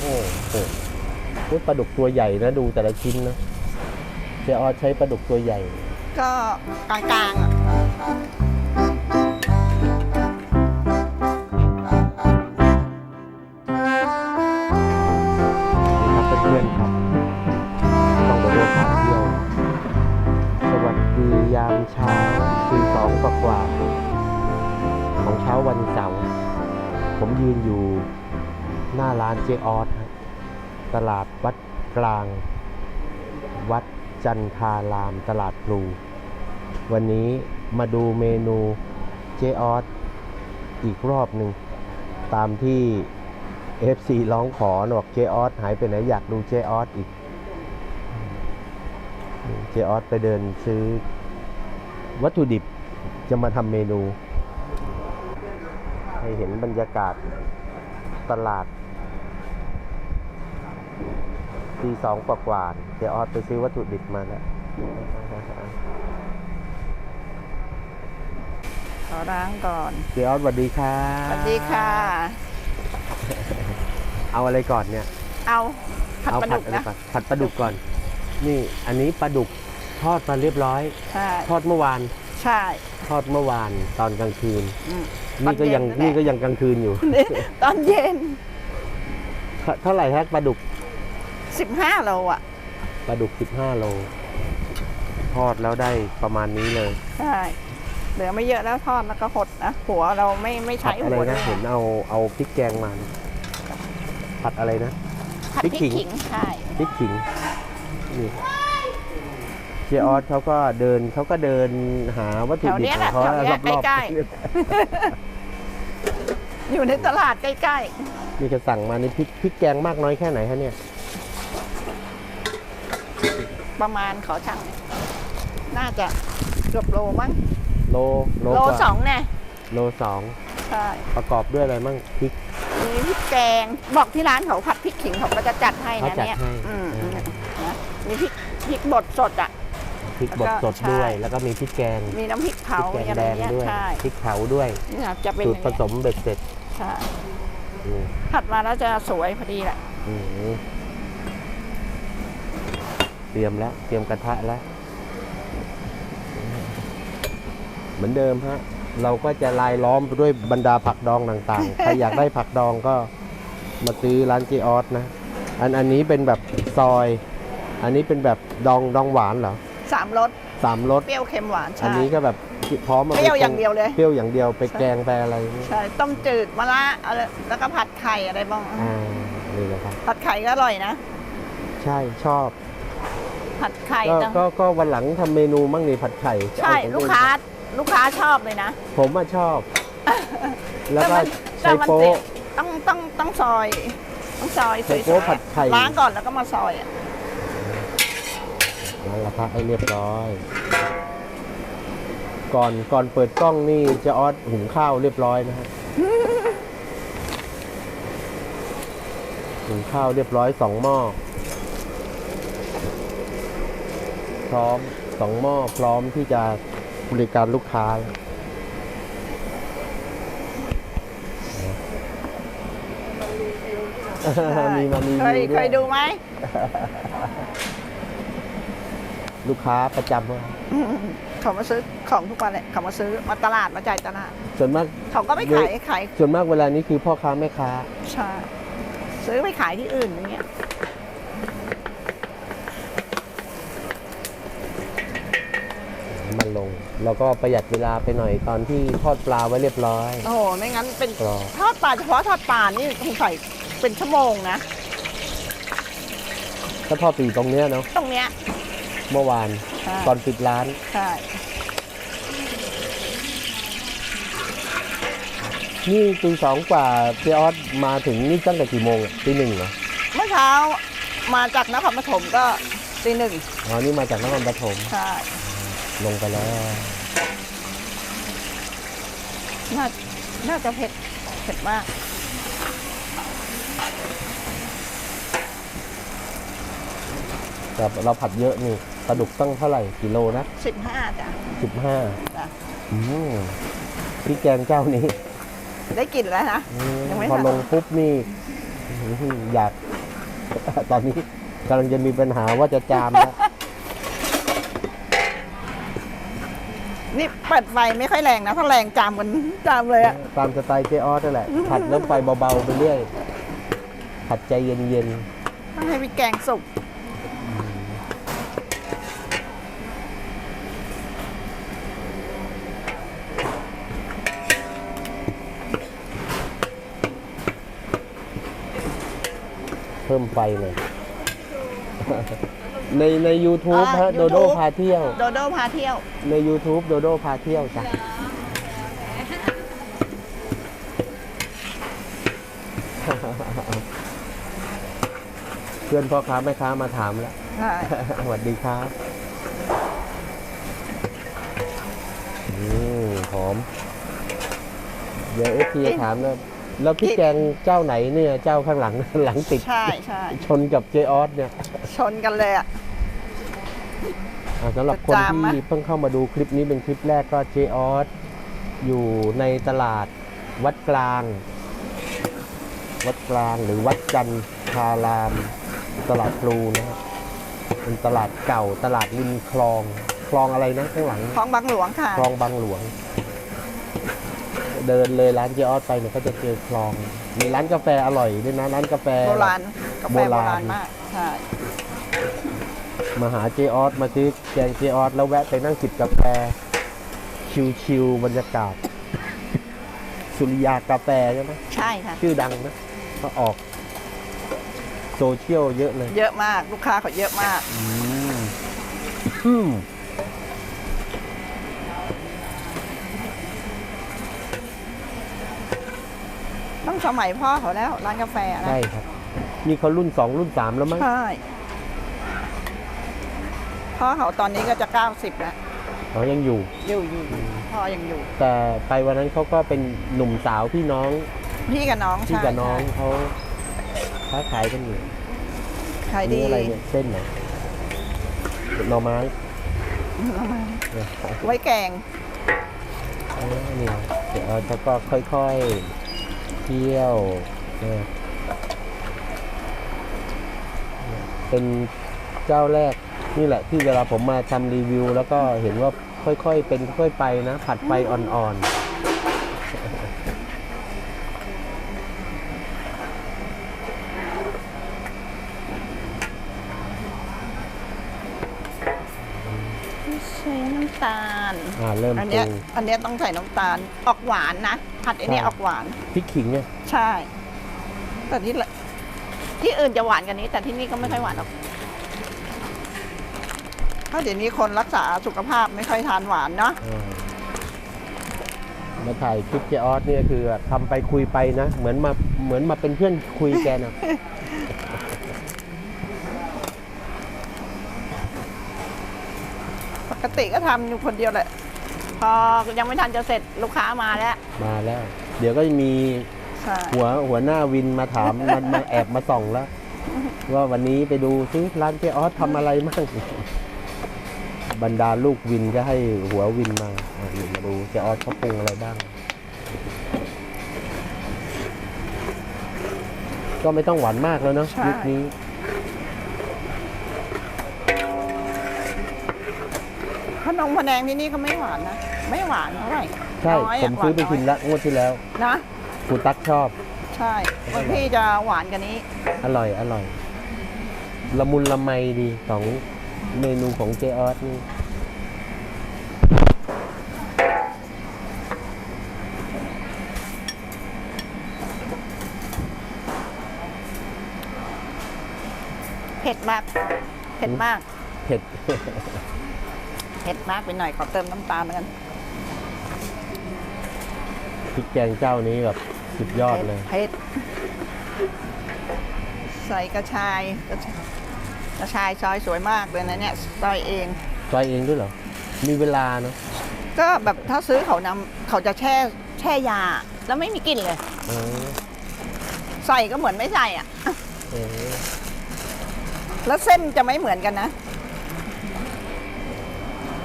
โอ้โหปลาดุกตัวใหญ่นะดูแต่ละชิ้นนะเจออใช้ปลาดุกตัวใหญ่ ก็กลางๆอะครับเพื่อนๆครับต้องมาดูข่าเที่ยว สวัสดียามเช้าตีสองกว่าของเช้าวันเสาร์ผมยืนอยู่หน้าร้านเจออส ตลาดวัดกลาง วัดจันทารามตลาดพลู วันนี้มาดูเมนูเจออสอีกรอบหนึ่ง ตามที่ FC ร้องขอบอกเจออสหายไปไหนอยากดูเจออสอีก เจออสไปเดินซื้อวัตถุดิบจะมาทำเมนู ให้เห็นบรรยากาศตลาด ตีสองกว่าๆเจออสไปซื้อวัตถุดิบมาแล้วขอล้างก่อนเจออสสวัสดีครับสวัสดีค่ะ เอาอะไรก่อนเนี่ย เอาผัดเอาปลาผัดุดกอะไรนะก่อนผัดปลาดุกก่อน นี่อันนี้ปลาดุกทอดมาเรียบร้อย ใช่ทอดเมื่อวาน ใช่ ทอดเมื่อวานตอนกลางคืน อืมนี่ก็ยังตอนเย็นนั่นแหละนี่ก็ยังกลางคืนอยู่นี่ตอนเย็นเท่าเท่าไหร่ฮะปลาดุก 15โลอะปลาดุก 15 โล ทอดแล้วได้ประมาณนี้เลยใช่เหลือไม่เยอะแล้วทอดแล้วก็หดนะหัวเราไม่ไม่ผัใช้ดอะไรหัวนะด้วยเห็นเอาเอาพริกแกงมาผัดอะไรนะ ผัดพพริริกกขิง ขิงใช่พริกขิงนี่เจออสเขาก็เดินเขาก็เดินหาวัตถุแถวดิบเนี้ยขแหอละงเขาแถวเนี้ยรอบใกล้ๆอยู่ในตลาดใกล้นี่จะสั่งมานี่พริกพริกแกงมากน้อยแค่ไหนฮะเนี่ยๆ ประมาณขอช่างน่าจะเกือบโลมั้งโลโลโลกว่าสองแน่โลสองใช่ประกอบด้วยอะไรมั่งพริก มีพริกแกงบอกที่ร้านเขาผัดพริกขิงเขาก็จะจัดให้เขานะจัดเนี่ยให้อืมอ่านะมีพริกพริกบดสดอะ พริกบแล้ดวก็สดใช่ด้วยแล้วก็มีพริกแกงมีน้ำพริกพเผาริกแกงอะไรแดงเงี้ยด้วยใช่พริกเผาด้วยเนี่ยจะเป็นสูอตรย่างผเงี้ยสมเบ็ดเสร็จใช่อืมผัดมาแล้วจะสวยพอดีแหละ อืม เตรียมแล้ว เตรียมกระทะแล้ว เหมือนเดิมฮะ เราก็จะลายล้อมไปด้วยบรรดาผักดองต่างๆ ใครอยากได้ผักดองก็มาซื้อร้านเจออสนะ อันอันนี้เป็นแบบซอย อันนี้เป็นแบบดองดองหวานเหรอสามรสสามรส เปรี้ยวเค็มหวาน อัใช่ นนี้ก็แบบพร้อมมาเปรี้ยวอย่างเดียวเลย เปรี้ยวอย่างเดียวไปแกงไปอะไรนี่ใช่ ต้มจืดมะระอะไรแล้วก็ผัดไข่อะไรบ้างอ่านี่เลยครับ ผัดไข่ก็อร่อยนะ ใช่ชอบ ผัดไข่ก็นะก็ก็วันหลังทำเมนูมั่งนี่ผัดไข่ใช่เอาผมลูกค้าลูกค้าชอบเลยนะ ผมมาชอบ แล้วก็แต่ใช้มันโป๊ะต้องต้องต้องซอยต้องซอยสใส่วยโป๊ะผัดไข่ๆล้างก่อนแล้วก็มาซอยอะนั่นแหละครับให้เรียบร้อย ก่อนก่อนเปิดกล้องนี่เจะออดหุงข้าวเรียบร้อยนะฮะ หุงข้าวเรียบร้อยสองหม้อ พร้อมสองหม้อพร้อมที่จะบริการลูกค้าแล้วมีมารีเคยวิวเคด้วยยดูไหม ลูกค้าประจำว่าอืมเขามาซื้อของทุกวันเลยเขามาซื้อมาตลาดมาจ่ายตลาด ส่วนมากเขาก็ไม่ขายขายส่วนมากเวลานี้คือพ่อค้าแม่ค้า ใช่ ซื้อไปขายที่อื่นอย่างเงี้ย มันลง แล้วก็ประหยัดเวลาไปหน่อยตอนที่ทอดปลาไว้เรียบร้อย โอ้โหไม่งั้นเป็นกรอบ ทอดปลาเฉพาะทอดปลานี่คงใส่เป็นชั่วโมงนะก็ทอดปีตรงเนี้ยเนาะตรงเนี้ยเมื่อวานใช่ตอนปิดร้าน ใช่นี่ตีสองกว่าเจออสมาถึงนี่ตั้งแต่กี่โมงอะตีหนึ่งเหรอเมื่อเช้ามาจากนครปฐมก็ตีหนึ่งอ๋อนี่มาจากนครปฐมใช่ ลงไปแล้วน่าน่าจะเผ็ด เผ็ดมากแต่เราผัดเยอะนี่ปลาดุกตั้งเท่าไหร่กิโลนะสิบห้าจ้ะสิบห้าจ้ะอืมพี่แกงเจ้านี้ได้กลิ่นแล้วนะอืมยังไม่พอทันลงปุ๊บนี่อื้อหืออยาก ตอนนี้กำลังจะมีปัญหาว่าจะจามแล้ว นี่เปิดไฟไม่ค่อยแรงนะถ้าแรงจามกันจามเลยอะตามสไตล์เจออสนั่นแหละ ผัดแล้วไฟเบาๆไปเรื่อย ผัดใจเย็นต้องให้พี่แกงสุกๆ เพิ่มไฟหน่อย ในใน YouTube ฮะ โดโดพาเที่ยว โดโดพาเที่ยว ใน YouTube โดโดพาเที่ยวจ้ะเพื่อนพ่อค้าแม่ค้ามาถามแล้ว ใช่ สวัสดีครับอืมหอม เดี๋ยวเอฟทีถามนะแล้วพี่แกงเจ้าไหนเนี่ย เจ้าข้างหลัง หลังติดใช่ใช่ชนกับเจออสเนี่ย ชนกันเลยอะอ่า สำหรับคนจะจามไหมที่เพิ่งเข้ามาดูคลิปนี้เป็นคลิปแรกก็เจออสอยู่ในตลาดวัดกลาง วัดกลางหรือวัดจันทาราม ตลาดพลูนะครับเป็นตลาดเก่าตลาดริมคลอง คลองอะไรนะข้างหลังคลองบางหลวงค่ะคลองบางหลวง เดินเลยร้านเจออสไปเนี่ยก็จะเจอคลอง มีร้านกาแฟอร่อยด้วยนะร้านกาแฟโบราณกาแฟโบโบราณราณมากใช่ มาหาเจออสมาซื้อแกงเจออสแล้วแวะไปนั่งจิบกาแฟ ชิวๆบรรยากาศ สุริยากาแฟใช่ไหมใช่ค่ะ ชื่อดังนะก็ออกโซเชียลเยอะเลย เยอะมากลูกค้าเขาเยอะมาก อืมอืมต้องสมัยพ่อเขาแล้ว ร้านกาแฟนะใช่ครับ นี่เขารุ่นสองรุ่นสามแล้วมั้ง ใช่ พ่อเขาตอนนี้ก็จะ 90 แล้วเขายังอยู่อยู่อยู่พ่อยังอยู่ แต่ไปวันนั้นเขาก็เป็นหนุ่มสาวพี่น้องพี่กับน้องพี่ใช่กับน้องใช่เขาค้าขายกันอยู่ขายนี่ดีอะไรเนี่ยเส้นไหนหน่อไม้เนี่ยไว้แกงอ๋อนี่เดี๋ยวเราก็ค่อยๆเที่ยวนะเป็นเจ้าแรก นี่แหละที่เวลาผมมาทำรีวิว แล้วก็เห็นว่าค่อยๆ เป็นค่อยๆไปนะ ผัดไฟอ่อนๆใส่น้ำตาลอ่าเริ่มอันปเนี้รุยงอันเนี้ยต้องใส่น้ำตาลออกหวานนะผัดไอันนี้ใช่ออกหวาน พริกขิงเนี่ยใช่ แต่ที่ละที่อื่นจะหวานกันนี้ แต่ที่นี่ก็ไม่ค่อยหวานหรอก เพราะเดี๋ยวนี้คนรักษาสุขภาพไม่ค่อยทานหวานเนาะอ่ามาถ่ายคลิปเจออสเนี่ยคือทำไปคุยไปนะ เหมือนมาเหมือนมาเป็นเพื่อนคุยแกนะปกติก็ทำอยู่คนเดียวแหละ พอยังไม่ทันจะเสร็จลูกค้ามาแล้วมาแล้ว เดี๋ยวก็จะมีใช่หัวหัวหน้าวินมาถามมันมาแอบมาส่องแล้ว ว่าวันนี้ไปดูซิร้านเจออสทำอะไรมั่ง บรรดาลูกวินก็ให้หัววินมาอะนี่มาดูเจออสเขาปรุงอะไรบ้าง ก็ไม่ต้องหวานมากแล้วเนาะยุคนี้ ขนมพะแนงที่นี่ก็ไม่หวานนะ ไม่หวานเท่าไหร่ใช่ น้ยผอะมซื้อไปหวากินละงวดที่แล้วนะคุณตั๊กชอบ ใช่บางที่จะหวานกันนี้ อร่อย อร่อย ละมุนละไมดีของ เมนูของเจออสนี่เผ็ดมาก เผ็ดมาก เผ็ด เผ็ดมากไปหน่อยขอเติมน้ำตาลแล้วกันพริกแกงเจ้านี้แบบสุดยอดเลย เผ็ด ใส่กระชายกระชาย กระชายซอยสวยมากเลยนะเนี่ยซอยเอง ซอยเองด้วยเหรอ มีเวลาเนาะ ก็แบบถ้าซื้อเขานำเขาจะแช่แช่ยา แล้วไม่มีกลิ่นเลย เออใส่ก็เหมือนไม่ใส่อะ เออแล้วเส้นจะไม่เหมือนกันนะ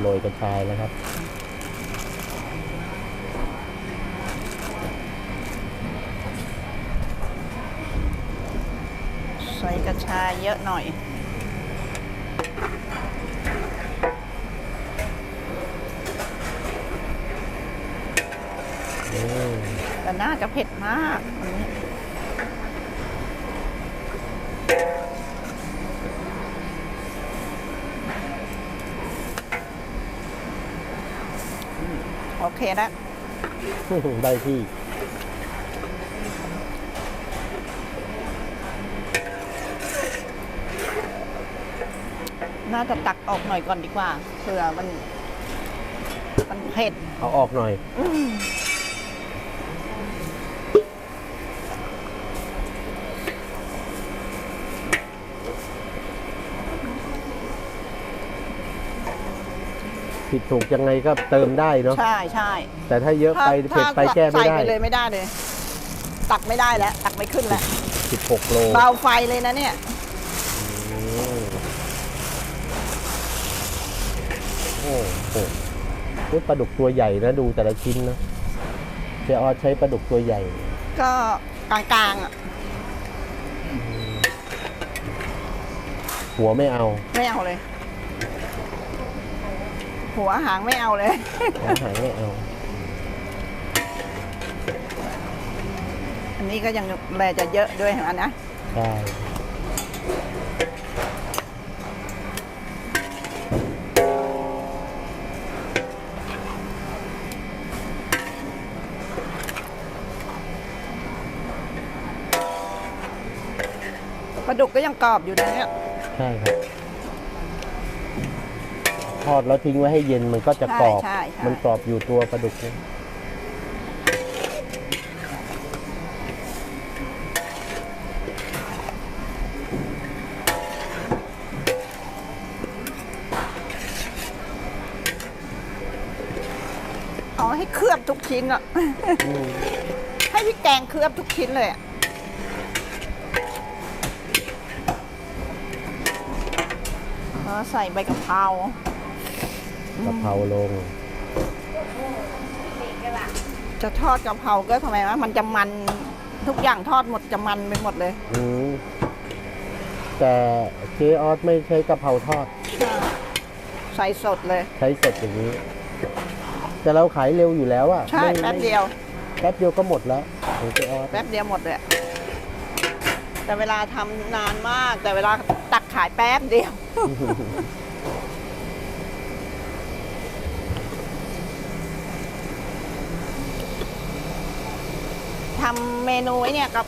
โรยกระชายแล้วครับใใส่กระชายเยอะหน่อย แต่น่าจะเผ็ดมากอันนี้โอเคแล้วได้ที่น่าจะตักออกหน่อยก่อนดีกว่าเผื่อมัน มันเผ็ด เอาออกหน่อย ผิดถูกยังไงก็เติมได้เนาะใช่ใช่แต่ถ้าเยอะไปถ้าเผ็ดไปแก้ไม่ใส่ได้ไปเลยไม่ได้เลย ตักไม่ได้แล้ว ตักไม่ขึ้นแล้ว16โลเบาไฟเลยนะเนี่ยอืมโอ้โหนี่ปลาดุกตัวใหญ่นะดูแต่ละชิ้นนะเจออใช้ปลาดุกตัวใหญ่ ก็กลางๆอะหัวไม่เอา ไม่เอาเลย หัวหางไม่เอาเลยหัวหางไม่เอาอันนี้ก็ยังแลจะเยอะด้วยเห็นไหมนะ ใช่ปลาดุกก็ยังกรอบอยู่นะเนี่ย ใช่ครับท อดแล้วทิ้งไว้ให้เย็นมันก็จะกรอบใช่ใช่ มันกรอบอยู่ตัวปลาดุกเนี่ยเอาให้เคลือบทุกชิ้นอะอืมให้พี่แกงเคลือบทุกชิ้นเลยอะแล้วใส่ใบกะเพรา กะเพราลง จะทอดกะเพราก็ทำไมวะมันจะมันทุกอย่างทอดหมดจะมันไปหมดเลยอืมแต่เจออสไม่ใช้กะเพราทอด ใส่สดเลย ใช้สดอย่างนี้ แต่เราขายเร็วอยู่แล้วอะใช่ไม่แป๊บเดียว แป๊บเดียวก็หมดแล้วของเจออสแป๊บเดียวหมดเลยอะแต่เวลาทำนานมาก แต่เวลาตักขายแป๊บเดียว ทำเมนูไอ้เนี่ยกับ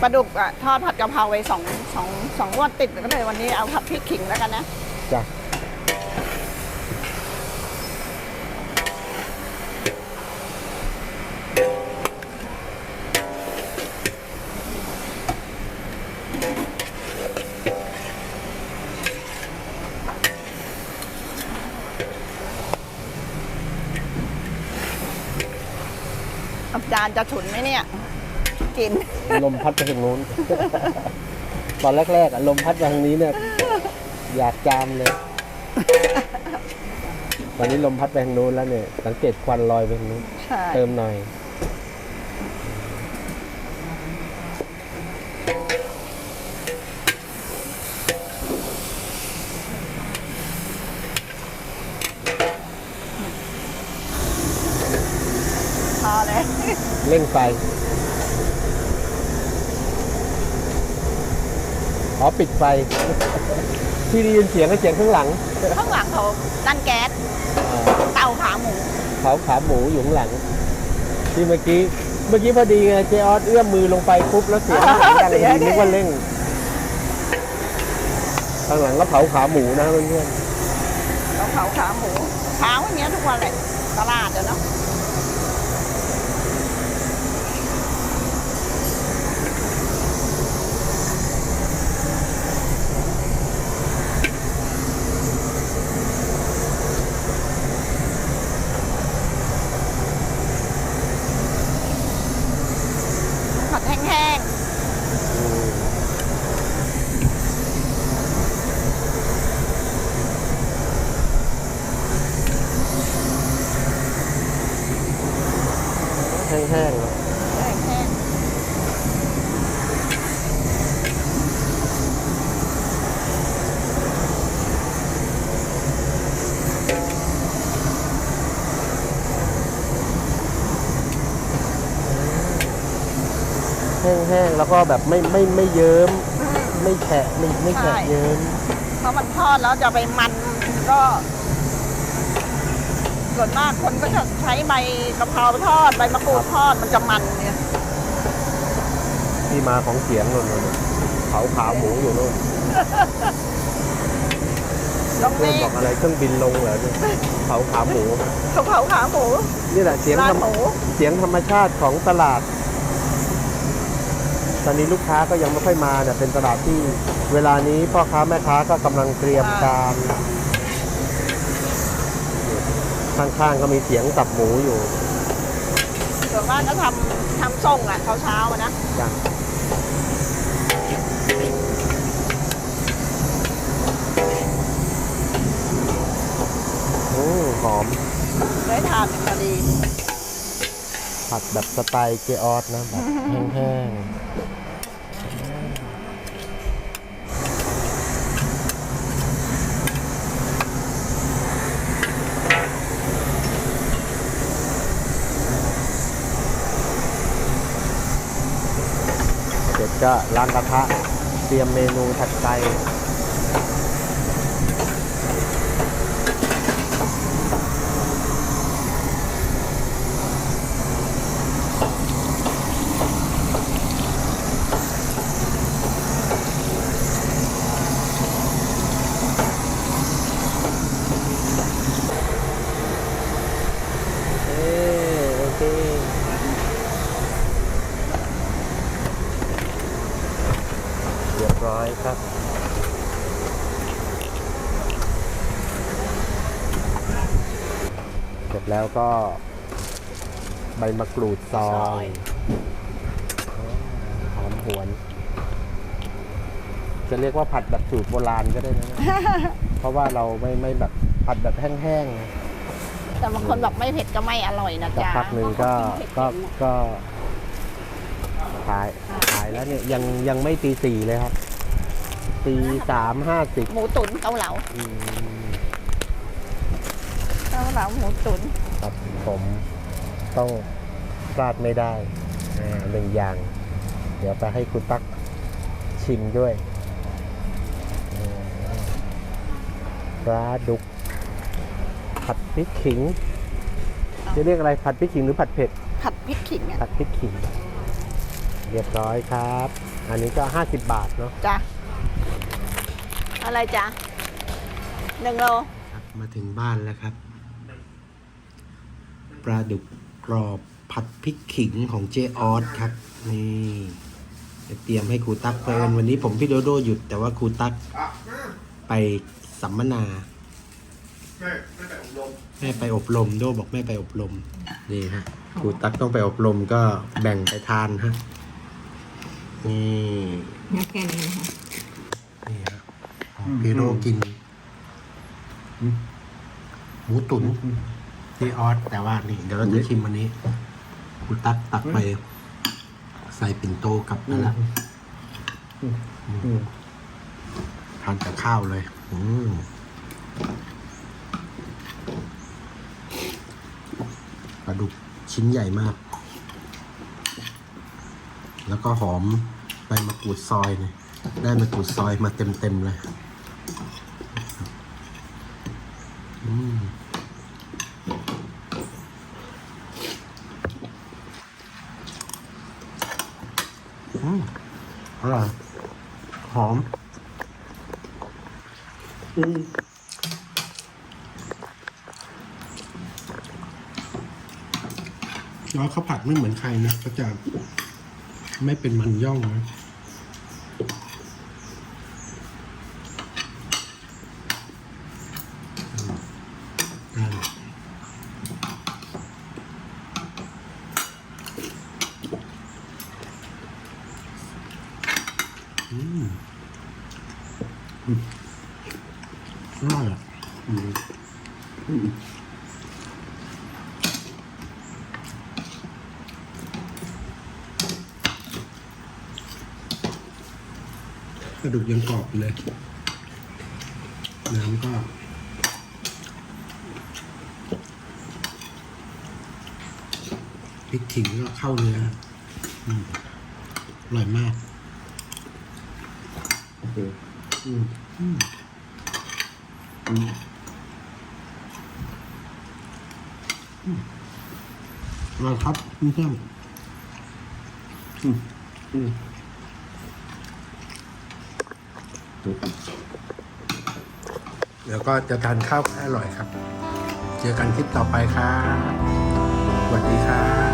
ปลาดุกอะทอดผัดกะเพราไว้สองสองสองงวันติดก็เลยวันนี้เอาผัดพริกขิงแล้วกันนะจ้ะอาจารย์จะฉุนไหมเนี่ย กิน ลมพัดไปทางนู้น ตอนแรกๆอะลมพัดไปทางนี้เนี่ย อยากจามเลย ตอนนี้ลมพัดไปทางนู้นแล้วเนี่ย สังเกตควันลอยไปทางนู้น ใช่ เติมหน่อย พอเลย เร่งไฟ อ๋อปิดไฟ ที่ได้ยินเสียงก็เสียงข้างหลังข้างหลังเขาตั้นแก๊สอ่าเตาขาหมูเผาขาหมูอยู่ข้างหลัง ที่เมื่อกี้เมื่อกี้พอดีไงเจออสเอื้อมมือลงไปปุ๊บแล้วเสียงข้างหลังดังเสียงดีนึกว่าเร่งข้างหลังก็เผาขาหมูนะเพื่อนเราเผาขาหมูเผาอย่างเงี้ยทุกวันเลยตลาดอะเนาะ ผัดแห้ง ๆอืมแห้งๆเนอะ ๆแห้ง แห้งๆ แล้วก็แบบไม่ไม่ไม่เยิ้ม ไม่แฉะไม่ไม่แฉะเยิ้มเพราะมันทอดแล้วจะไปมันก็ส่วนมากคนก็จะใช้ใบกะเพราทอดใบมะกรูดทอดมันจะมันเนี่ยที่มาของเสียงนู่นนู่นเผาขาหมูอยู่นู่นตรงเพื่อนนี้บอกอะไรเครื่องบินลงเหรอเนี่ยเผาขาหมูเขาเผาขาหมูนี่แหละเสียงร้าธนรรมหมูเสียงธรรมชาติของตลาด ตอนนี้ลูกค้าก็ยังไม่ค่อยมาเนี่ยเป็นตลาดที่เวลานี้พ่อค้าแม่ค้าก็กำลังเตรียมการข้างๆก็มีเสียงสับหมูอยู่ส่วนมากก็ทำทำส่งอะเช้าเช้าๆอะนะจ้ะโอ้หอมได้ทานพอดี ผัดแบบสไตล์เจออสนะแบบแห้งๆเสร็จก็ล้างกระทะเตรียมเมนูถัดไป เอ้โอเค เรียบร้อยครับ เส ร็จแล้วก็ ใบมะกรูดซอยหอมหวน จะเรียกว่าผัดแบบสูตรโบราณก็ได้นะ เพราะว่าเราไม่ไม่แบบผัดแบบแห้งๆนะแต่บางคนบอกไม่เผ็ดก็ไม่อร่อยนะสักจ๊ะพักหนึ่งก็เพราะก็เขากินเผ็ดก็ขายขายแล้วเนี่ยยังยังไม่ตีสี่เลยครับตีสามห้าสิบหมูตุ๋นเกาเหลา อืมเกาเหลาหมูตุ๋นครับผมต้องพลาดไม่ได้อ่าหนึ่งอย่าง เดี๋ยวไปให้คุณตั๊กชิมด้วยอ่าปลาดุก ผัดพริกขิง จะเรียกอะไรผัดพริกขิงหรือผัดเผ็ด ผัดพริกขิงอะผัดพริกขิง เรียบร้อยครับ อันนี้ก็ 50 บาทเนาะ จ้ะอะไรจ๊ะหนึ่งโลมาถึงบ้านแล้วครับ ปลาดุกกรอบผัดพริกขิงของเจออสครับนี่จะเตรียมให้ครูตั๊กเพลินวันนี้ผมพี่โดโดหยุดแต่ว่าครูตั๊กไปสัมมนาแม่ไปอบรมแม่ไปอบลมโดบอกแม่ไปอบรมนี่ฮะครูตั๊กต้องไปอบรมก็แบ่งไปทานฮะนี่นักแค่นี้นะคะนี่ฮะพี่โดกินหมูตุ๋น ที่ออสแต่ว่านี่เดี๋ยวเราจะชิมวันนี้คุณตักตักไป ใส่ปิ่นโตกลับมาแล้วทานกับข้าวเลย อืมปลาดุกชิ้นใหญ่มาก แล้วก็หอมใบมะกรูดซอยเนี่ยได้มะกรูดซอยมาเต็มๆเลย อืม อร่อยหอม อืมแล้วข้าวผัดไม่เหมือนใครนะก็จะไม่เป็นมันย่องนะได้ อืมอร่อยอะอืมอืมกระดูกยังกรอบเลย น้ำก็พริกขิงก็เข้าเนื้ออร่อยมาก เคอืมอืมอืมอืมอร่อยครับเพื่อนอืมอืมเดี๋ยวก็จะทานข้าวให้อร่อยครับ เจอกันคลิปต่อไปครับสวัสดีครับ